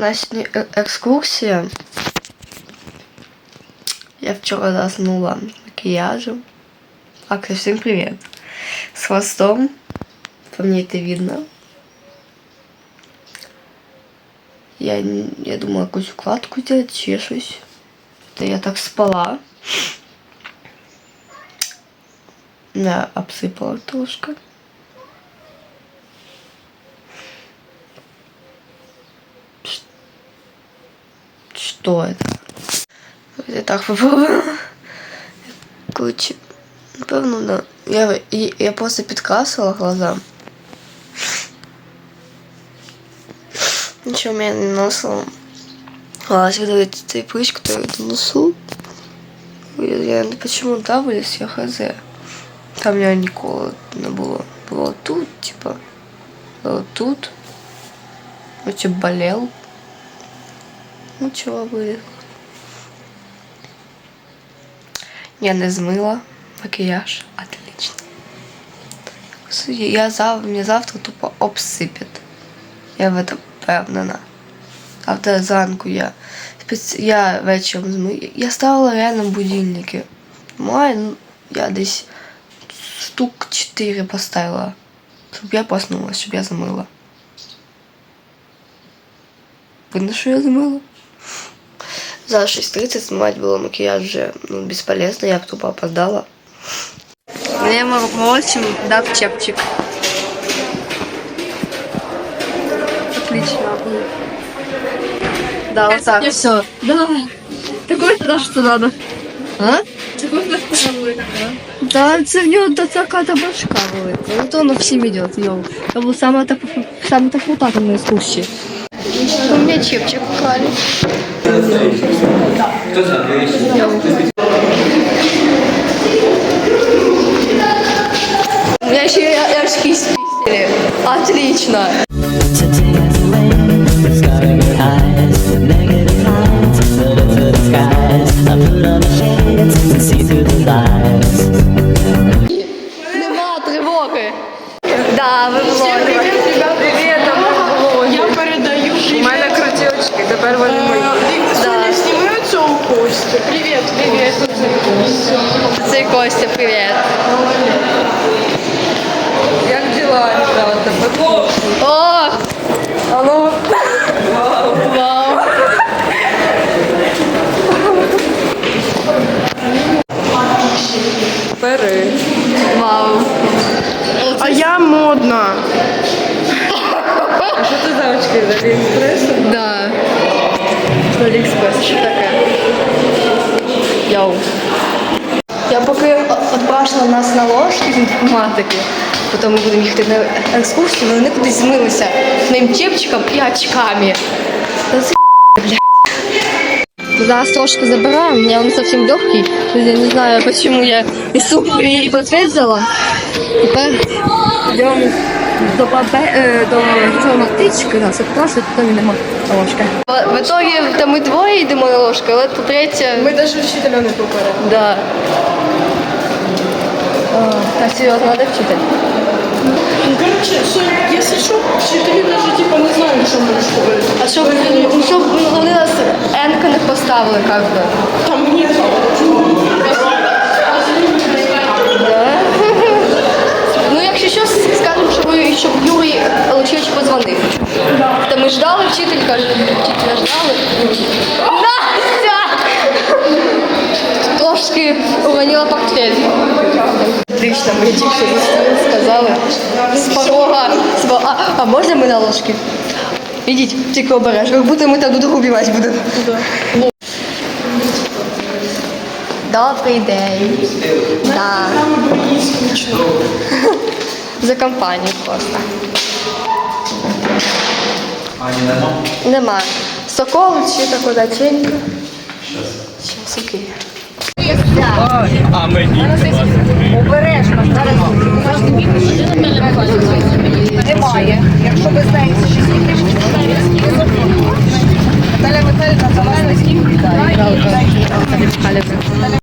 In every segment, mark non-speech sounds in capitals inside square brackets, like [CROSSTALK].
У нас сьогодні. Я вчора заснула макияжем. Аксель, всем привет. С хвостом. По мне это видно. Я, я думала какую-то укладку делать, чешусь. Это я так спала. Я обсыпала трошки. Что это? Я так попробувала. [LAUGHS] Короче, напевно, да. Я, і- я просто підкрасила глаза. Нічого я не носила. А видавить цей прыщ, который в носу. Я, я почему да вылез, я хз. Там я ніколи не було. Було тут, типа. Було тут. Короче, болел. Ну чого виліз. Я не змила макияж. Отлично. Я зав... Мне завтра тупо обсыпет. Я в этом впевнена. Завтра зранку я спец... я вечором змию. Я ставила реально будильники. Маю, ну, я десь штук 4 поставила. Щоб я проснулась, щоб я замила. Видно, що я замила? За 6.30 снимать было макияж уже ну, бесполезно, я тупо опоздала. Мне молодшим дав чепчик. Отлично. Да, вот так. все. Да. Такой страж, что надо. А? Да, це в нього до така та башка велика. Ну то воно всім іде, йоу. Я був саме так саме так вот на искусстве. У меня чепчик украли. У меня еще и очки спиздили. Отлично. Today is late, it's Привіт. Це Костя, привіт. Як діла, ребята? О, Алло. вау. Бери. Вау. А я модна. А що це за очки з Аліекспресу? Да. З Аліекспрес, що таке? Йоу. Я поки відбачила нас на ложки з інформатики, потім ми будемо їхати на екскурсію, вони кудись змилися своїм чепчиком і очками. Та це блядь. Зараз трошки забираем, у меня он совсем легкий. Я не знаю, почему я и сумку и портфель взяла. Теперь идем э, до цього нас відпрошують, потім йдемо на ложка. В, итоге там ми двоє йдемо на ложку, але то третя... Ми навіть вчителя не попередили. Да. А, серйозно, надо вчитель? Ну, короче, Сонь, если что, вчителі навіть типа не знають, що можеш говорити. А щоб, ну, щоб ну, вони нас енка не поставили, как би. Там ні. Да? Ну, якщо що, скажемо, щоб, Юрій Олексійович позвонив. Та ми ждали вчителька, вчителя ждали. Настя! Трошки уронила портфель. Отлично, ми тільки сказали. З порога. А, а можна ми на ложки? Ідіть, тільки обережно, як будто ми там друг другу убивати будемо. Добрий день. Да. [LAUGHS] За компанію просто. Ані нема? Нема. Сокол чи таку даченьку. Щас, окей. А мені Немає. Якщо ви знаєте, що Наталя Михайлівна залазила саме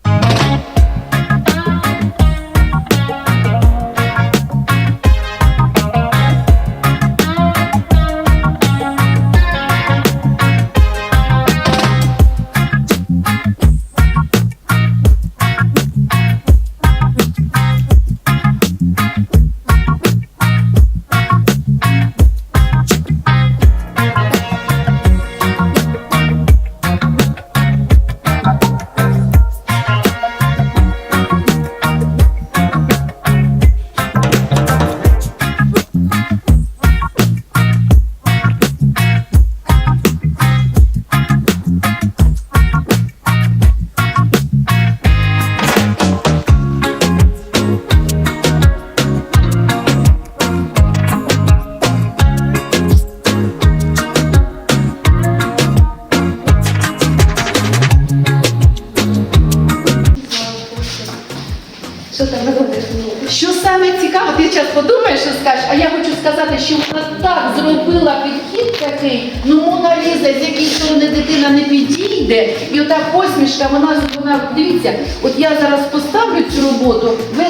підійде, і ота посмішка, вона, вона дивіться, от я зараз поставлю цю роботу, ви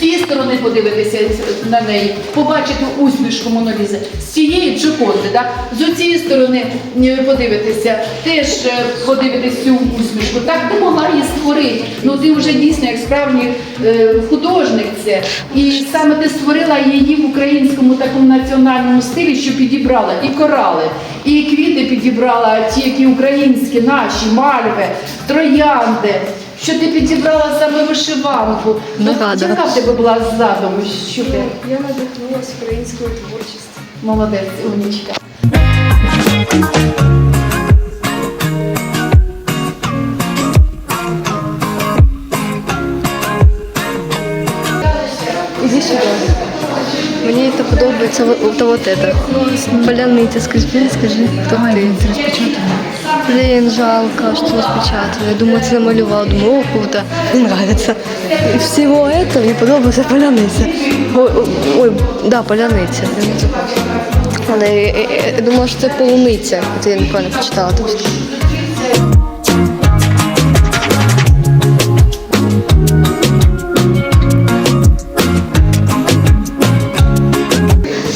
з цієї сторони подивитеся на неї, побачите усмішку Мона Лізи, з цієї Джоконди, да? з цієї сторони подивитеся, теж е, подивитесь цю усмішку. Так ти могла її створити. Ну ти вже дійсно як справжній е, художник це. І саме ти створила її в українському такому національному стилі, що підібрала і корали, і квіти підібрала, ті, які українські, наші, мальви, троянди. Що ти підібрала саме вишиванку? Ну, Ну, яка в тебе була задум? Що ти? Я надихнулася українською творчістю. Молодець, умнічка. Іди сюди. Мені це подобається вот, вот, вот это. Поляниця, скажи, скажи, хто ти? Блін, жалко, що розпечатано. Я думаю, це намалював. Думаю, о, круто. Мені нравится. І всього этого мені подобається поляниця. Ой, ой, да, поляниця. Але я, я, я, я думала, що це полуниця. Це я неправильно почитала. Тобто.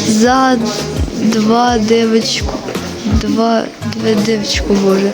За два девочку, два, две девочку, боже.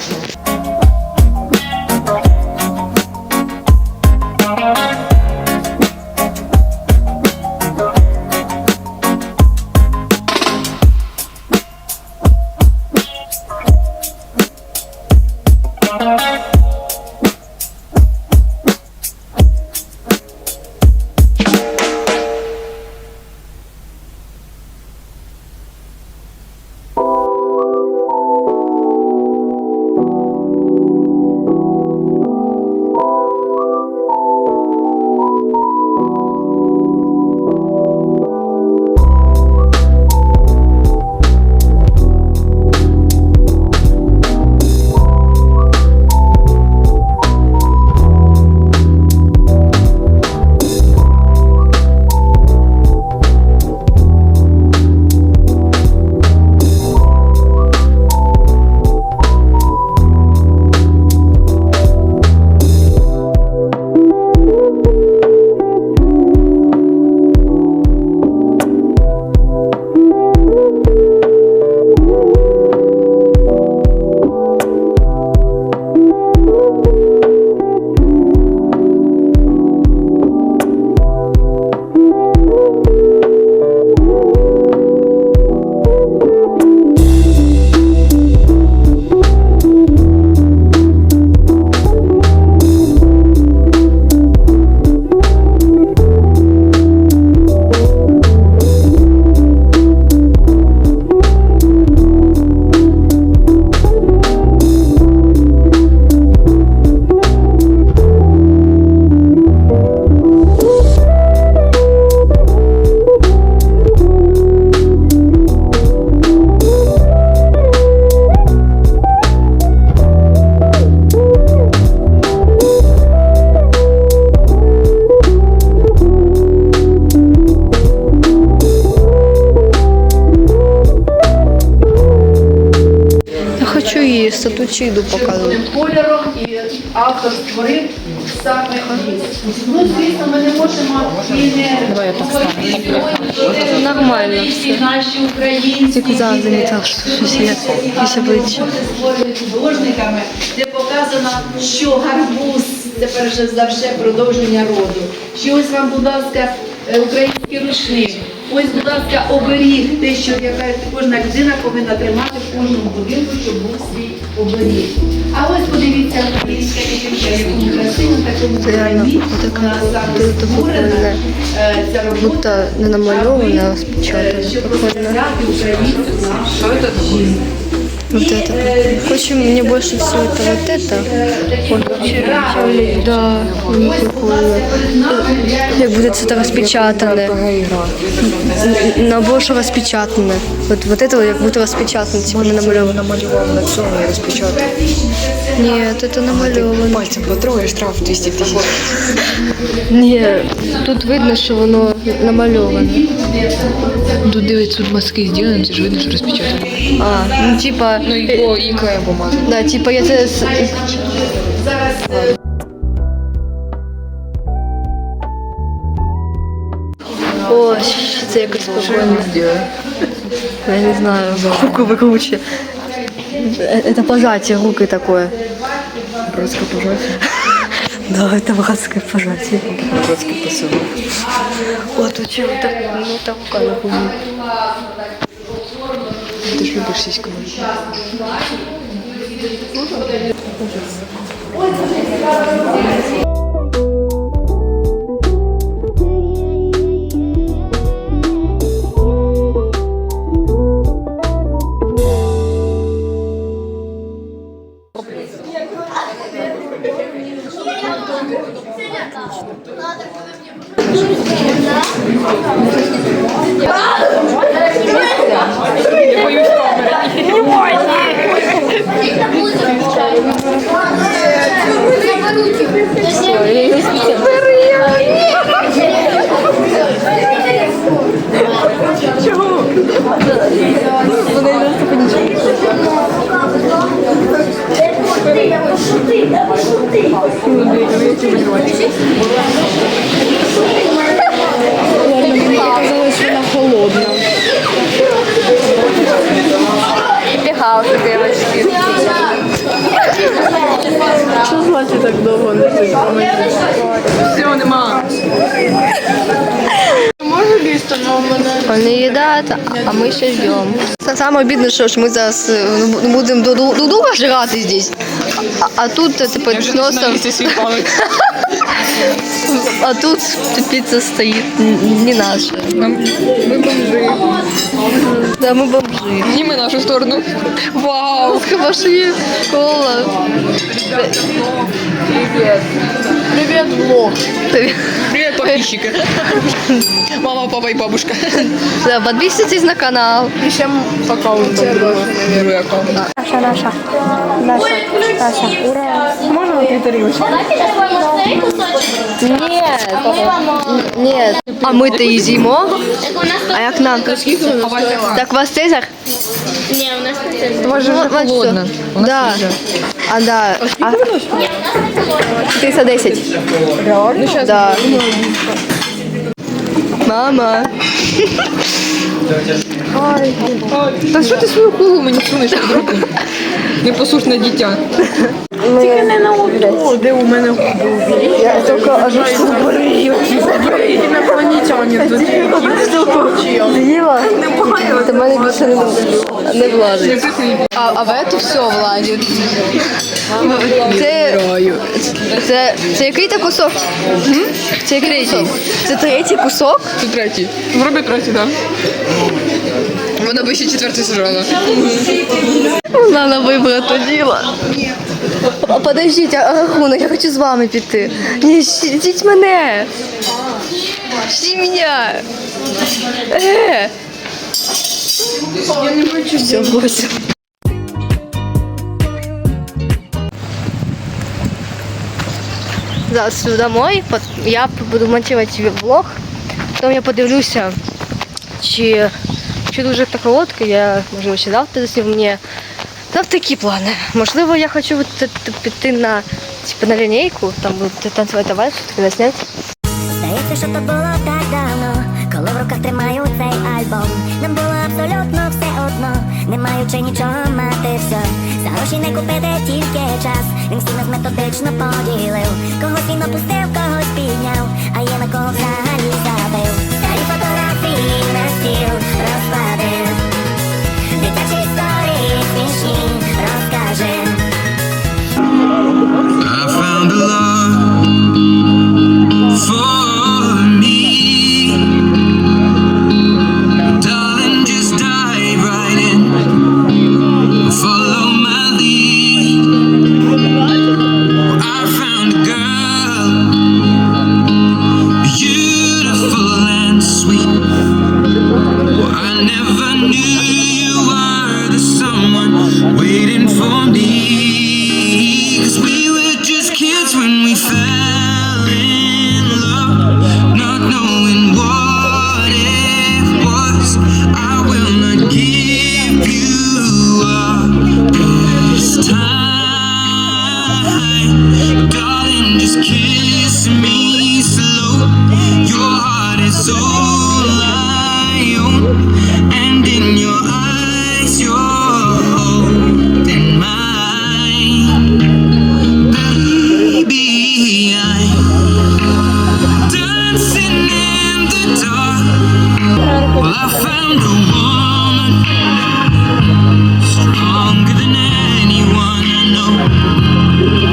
Статучиду показувати. червоним кольором і автор створив саме ліс. Ну, звісно, ми не можемо і не сьогодні Нормально всі наші українські Тільки зараз замітила, що щось є, якісь обличчя. створені художниками, де показано, що гарбуз це перше за все продовження роду. Що ось вам, будь ласка, український рушник. Ось, будь ласка, оберіг, те, що яка кожна людина повинна тримати в кожному будинку, щоб був свій оберіг. А ось подивіться, українська дівчинка, якому красиво такому Це реально красиві, така вона саме дуже створена. прикольна. Е, Ця робота Будто не намальована, а е, розпечатана. щоб Прикольно. розказати українцю нашу жінку. Вот это. Короче, мне больше всего это вот это. Вот. Да, прикольно. Як буде це розпечатане. Н- Набор, що розпечатане. От, вот это як будто розпечатане, типа не намальовано. намалював на цьому і розпечатав. Ні, це намальовано. Пальцем потрогаєш штраф 200 тисяч. Ні, тут видно, що воно намальоване. Тут дивись, тут мазки зроблені, це ж видно, що розпечатано. А, ну типа. Ну і по і клеєм помазано. Да, типа я це. с- це якось. Я не знаю, руку выкруче. Это пожатие руки такое. Братське пожаття. [LAUGHS] Да, это братское пожатие. Братське посилок. Вот у чего так, ну так рука Ти ж Я боюсь камери. Не бойся. Чого? Любиш сіську. Бігавши, девочки. Що значить так довго не Все, нема. Вони їдять, а ми ще ждемо. Саме обідне, що ж ми зараз е, ну, будемо до, до, до друга жрати здесь. А, а тут типу, просто... [LAUGHS] А тут піца стоїть не наша. Ми бомжи. Да, ми бомжи. Зніми нашу сторону. Вау! Є кола. Привіт, влог. Привет, подписчики. [LAUGHS] Мама, папа и бабушка. Да, подписывайтесь на канал. І Пока аккаунт. Аккаунт. Наша, наша. Наша, наша. Ура. Можна на три тарілочки? Нет. Нет. А ми-то їдимо. А як нам? Так у вас Цезар? Ні, у нас не це. Може, Ну, вже вот холодно. всё. У нас Да. вже. А, да. А, 310. Ну, сейчас. Да. Мама. Та що ти свою колу мені сунеш під руку? Непослушне дитя. Тільки не на одну, де у мене губи. Я только ожу на планетяні. З'їла? Ти мене більше не, не влазить. А, а в эту все влазить. Це, це, це який то кусок? М? Це який кусок? Це третій кусок? Це третій. Зроби третій, так. Вона би ще четвертий сажала. Вона вибрала то діло. А, Подождіть, а рахунок, я хочу з вами піти. Ні, ждіть мене. Ждіть мене. Е. Я не хочу. Все, Бося. Зараз домой, я буду монтувати влог. Потім я подивлюся, чи, чи дуже так коротко, я можливо ще завтра засніму мені. Там такі плани. Можливо, я хочу піти на, типу, на лінійку, там будуть танцювати вальс, таке засняти. Здається, що то було не маючи нічого мати все. За гроші не купити тільки час. Він всі нас методично поділив. Когось він опустив, когось підняв, а є на кого взагалі забив. Старі фотографії на стіл розкладив. Дитячі історії смішні розкажем. I found a love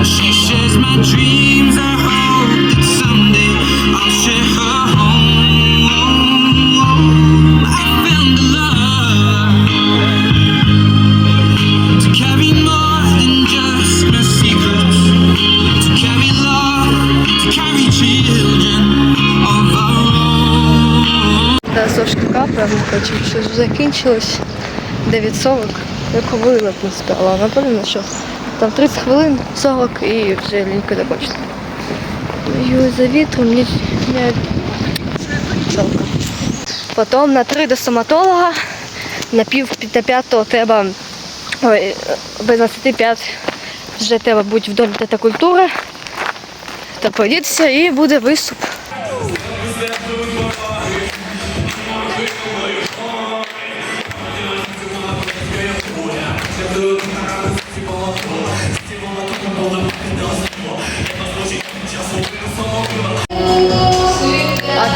She shares my dreams. Закінчилось 9.40. Я хвилина б не спала. Напевно, що там 30 хвилин, 40 і вже лінька закончиться. Ой, за вітром мені жалко. Потім на 3 до стоматолога, на пів на п'ятого треба, ой, без 25 вже треба бути в домі та подітися і буде виступ.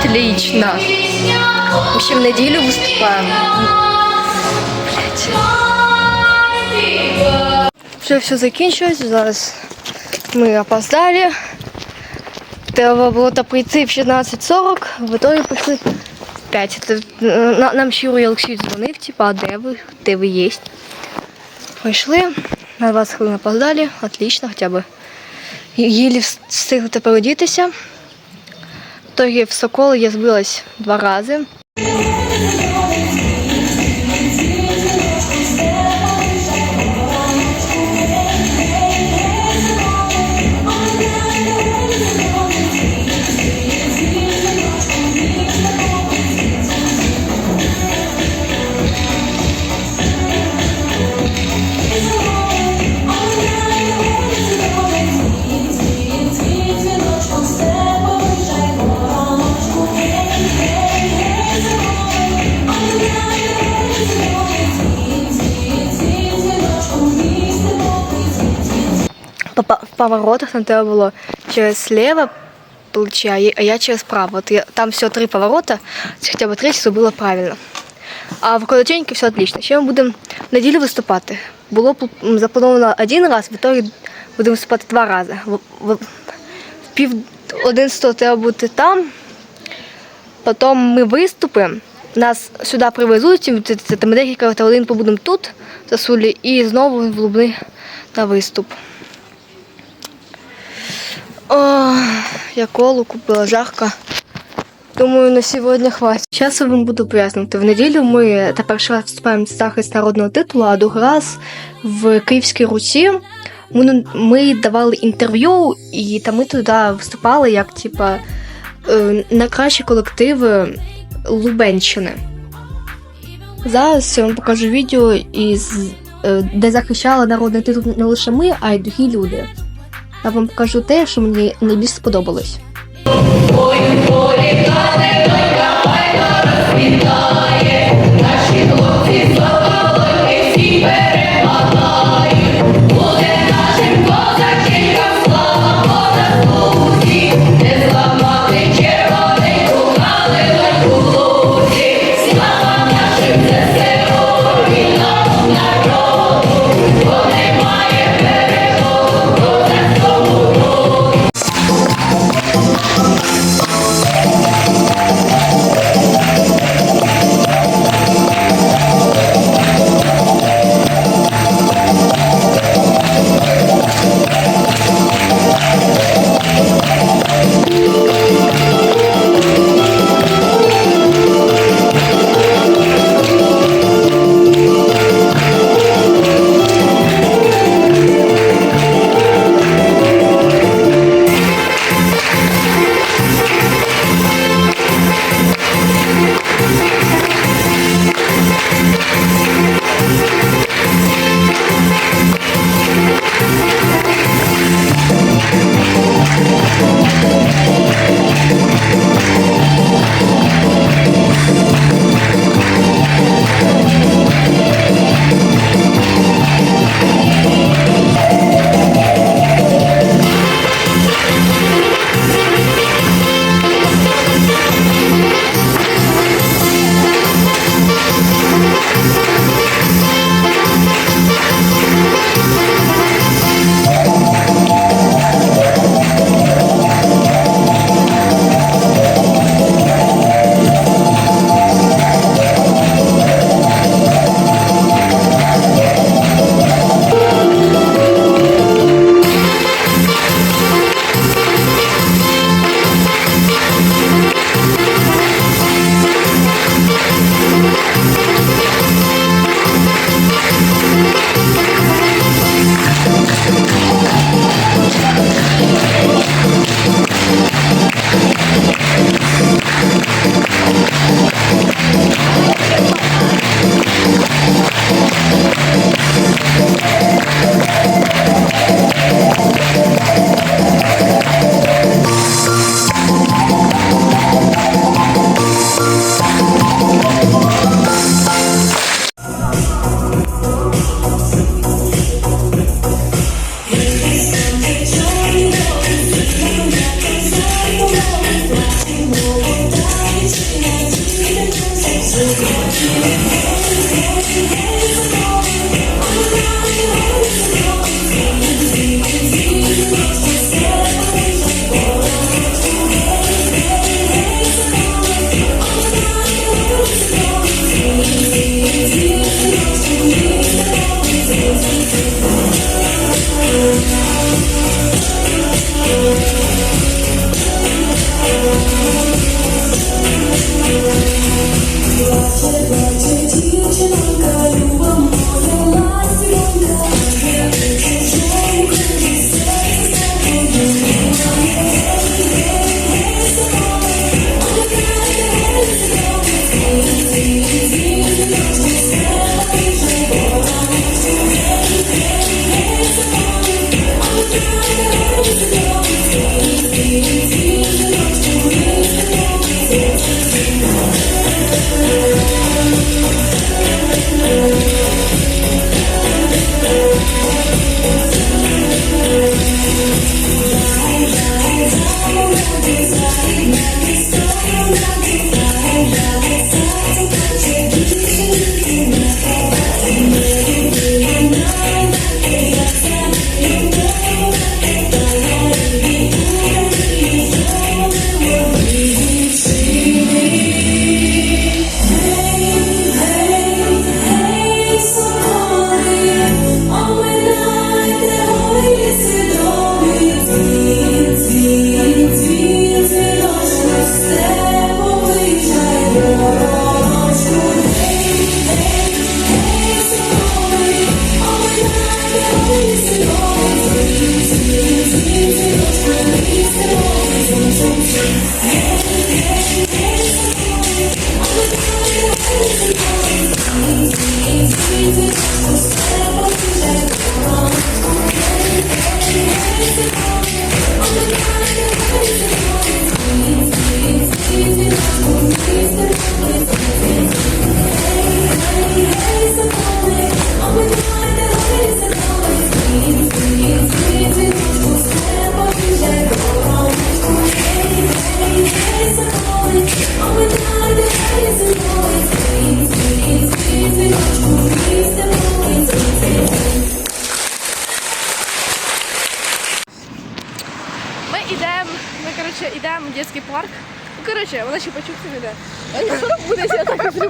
Отлично. В общем, в неділю виступаємо. Вже все закінчилось. Зараз ми опоздали. Треба було то прийти в 16.40, в итоге прийшли в 5. Це, е, Нам ще Юрій Олексійович дзвонив, типа, а де ви? Де ви є? Прийшли, на 20 хвилин опоздали, отлично, хоча б. Їлі встигли тепер итоге в Сокол я збилась два рази. Поворотах нам треба було через лево плече, а я- через право. От я, там всього три поворота, хоча б третій зробила правильно. А в коротеньки все отлично. Ще ми будемо неділю виступати. Було заплановано один раз, в итоге будемо виступати два рази. В, в, в пів одинадцятого треба бути там. Потім ми виступимо. Нас сюди привезуть, ми декілька годин побудемо тут, в Сосулі, і знову в Лубни на виступ. О, я колу купила жарко. Думаю, на сьогодні хватить. Зараз я вам буду пояснювати. В неділю ми та перший раз вступаємо в захист народного титулу, а другий раз в Київській Русі. Ми, ми давали інтерв'ю, і та ми туди виступали як типа е, найкращі колективи Лубенщини. Зараз я вам покажу відео, із, е, де захищали народний титул не лише ми, а й другі люди. Я вам покажу те, що мені найбільш сподобалось. Ми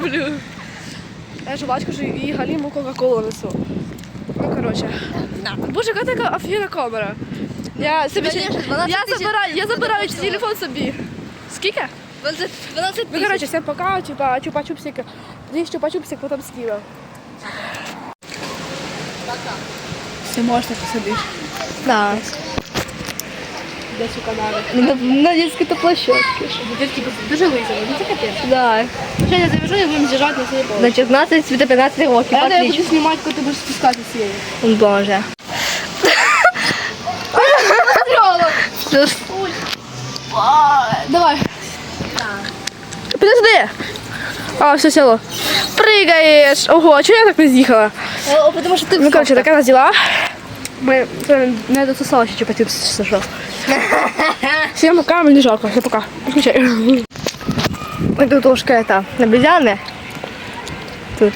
люблю. Я жвачку ж і галіму Кока-Колу несу. Ну, коротше. Боже, яка така офігенна камера. Я собі я забираю, я забираю телефон собі. Скільки? 12 Ну, коротше, всім пока, типа, чупа-чупсик. Здесь чупа-чупсик, потім скину. Все можна посадиш. Да. Десь у каналі. На, на детской-то площадке. Дуже весело, ну це капець. Да. Сейчас я завяжу и будем з'їжджати на полі. На 14 до 15 років. Я я буду знімати, коли ти будеш спускатися з цієї. Боже. Давай. Подожди. А, все село. Прыгаешь. Ого, а чого я так не? О, потому что ты Ну, короче, така нас діла. Ми це не дососала ще чупа чупс сошел. Всем пока, мені жалко. Все пока. Включай. Мы тут ушка это, обезьяны. Тут.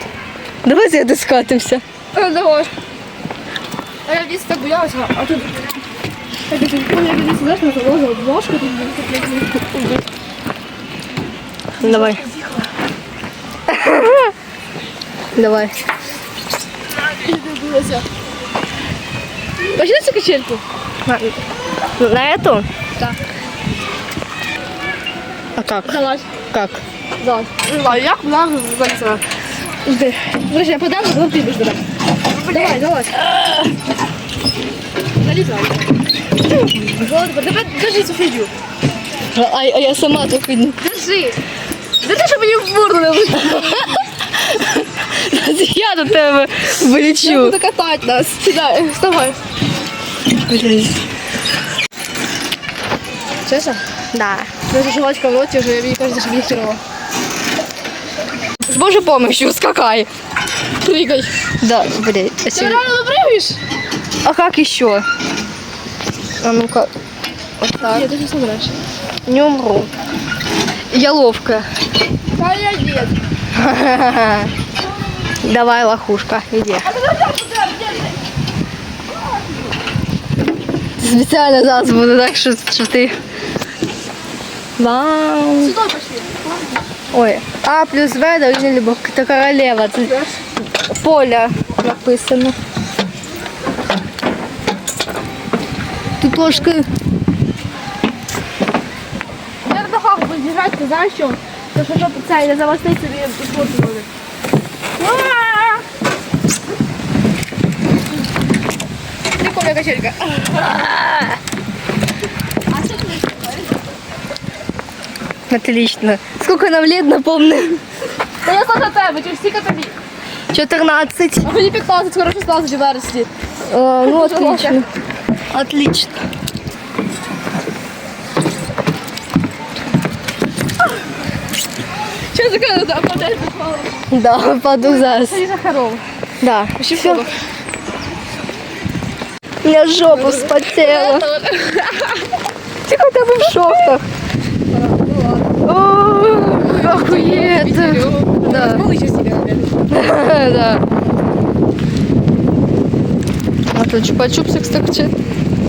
Давайте доскатимся. А, давай. А я десь так боялася, а тут... Так, я тут поняла, я десь, знаєш, на заложила ложку, тут Давай. [LAUGHS] Давай. дивилася. Пошли цю качельку. На, эту? Да. А как? Залазь. Как? Залазь. Знаю, як вона залізла. Подожди, я подам, потім ти будеш давай. Давай, залазь. Залізай. Вот, давай, держи цю фігню. А, а я сама только не... Держи. Держи, щоб мені в морду не. [LAUGHS] Я до тебе Я вилічу. буду катати нас. Сідай, вставай. Чесно? Да. Даже жвачка в роті вже, мені кажется, що їх херово. С Божьей помощью скакай. Прыгай. Да, блядь. А, Ти сё- реально допрыгаєш? а как еще? А ну-ка. Вот так. Ні, ти не собираєш. Не умру. Я ловкая. Молодець. [LAUGHS] Давай, лохушка, иди. Специально зараз буду так, що, що ти. Вау. Сюди пошли. Ой. А плюс В дорожня любов. Це королева. Це поля написано. Тут трошки. Я на дахах буду держати, ти знаєш що? То що щоб це не завести собі підпорти буде. Прикольна качелька. Отлично. Сколько нам лет, напомню? Та я за тебе, чи всі тобі. 14. А мені 15, скоро 16 у вересні. О, ну, отлично. Отлично. Що за коли да, модель попала? Да, паду зараз. Це Захарова. Да. Ще Всё. фото. У меня жопа вспотела. Ты хотя бы в шортах. Охуеть. Да. [LAUGHS] Да. А то чупа-чупсик, кстати.